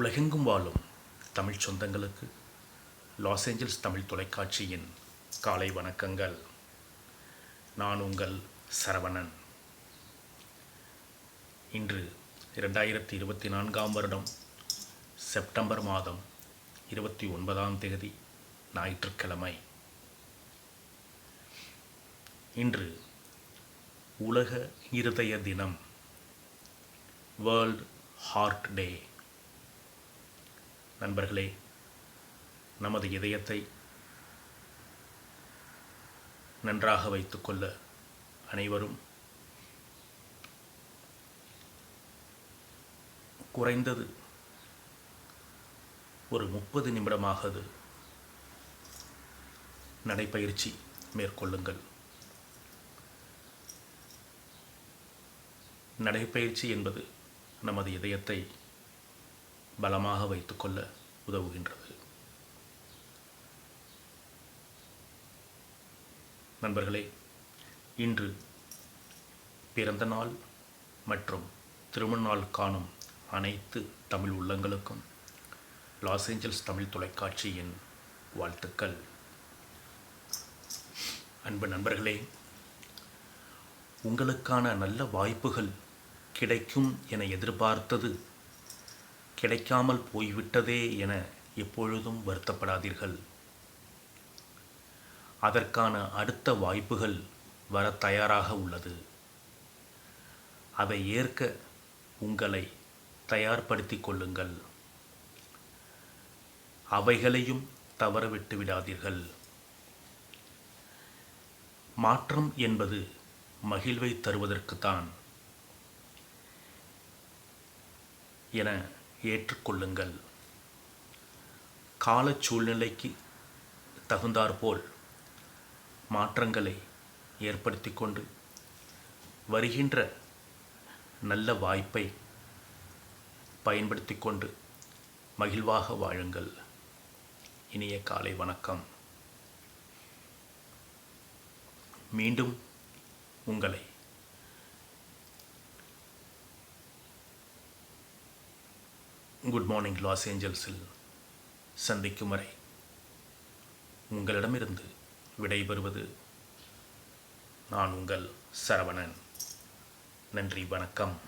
உலகெங்கும் வாழும் தமிழ் சொந்தங்களுக்கு லாஸ் ஏஞ்சல்ஸ் தமிழ் தொலைக்காட்சியின் காலை வணக்கங்கள். நான் உங்கள் சரவணன். இன்று இரண்டாயிரத்தி இருபத்தி நான்காம் வருடம் செப்டம்பர் மாதம் இருபத்தி ஒன்பதாம் தேதி ஞாயிற்றுக்கிழமை. இன்று உலக இருதய தினம் வேர்ல்ட் ஹார்ட் டே நண்பர்களே நமது இதயத்தை நன்றாக வைத்துக்கொள்ள அனைவரும் குறைந்தது ஒரு முப்பது நிமிடமாகது நடைப்பயிற்சி மேற்கொள்ளுங்கள். நடைப்பயிற்சி என்பது நமது இதயத்தை பலமாக வைத்துக்கொள்ள உதவுகின்றது. நண்பர்களே இன்று பிறந்த நாள் மற்றும் திருமண நாள் காணும் அனைத்து தமிழ் உள்ளங்களுக்கும் லாஸ் ஏஞ்சல்ஸ் தமிழ் தொலைக்காட்சியின் வாழ்த்துக்கள். அன்பு நண்பர்களே உங்களுக்கான நல்ல வாய்ப்புகள் கிடைக்கும் என எதிர்பார்த்தது கிடைக்காமல் போய்விட்டதே என எப்பொழுதும் வருத்தப்படாதீர்கள். அதற்கான அடுத்த வாய்ப்புகள் வர தயாராக உள்ளது. அதை ஏற்க உங்களை தயார்படுத்தி கொள்ளுங்கள். அவைகளையும் தவறவிட்டு விடாதீர்கள். மாற்றம் என்பது மகிழ்வை தருவதற்குத்தான் என ஏற்றுக்கொள்ளுங்கள். கால சூழ்நிலைக்கு தகுந்தாற்போல் மாற்றங்களை ஏற்படுத்தி கொண்டு வருகின்ற நல்ல வாய்ப்பை பயன்படுத்தி கொண்டு மகிழ்வாக வாழுங்கள். இனிய காலை வணக்கம். மீண்டும் உங்களை குட் மார்னிங் லாஸ் ஏஞ்சல்ஸில் சந்திக்கும் வரை உங்களிடமிருந்து விடைபெறுவது நான் உங்கள் சரவணன். நன்றி வணக்கம்.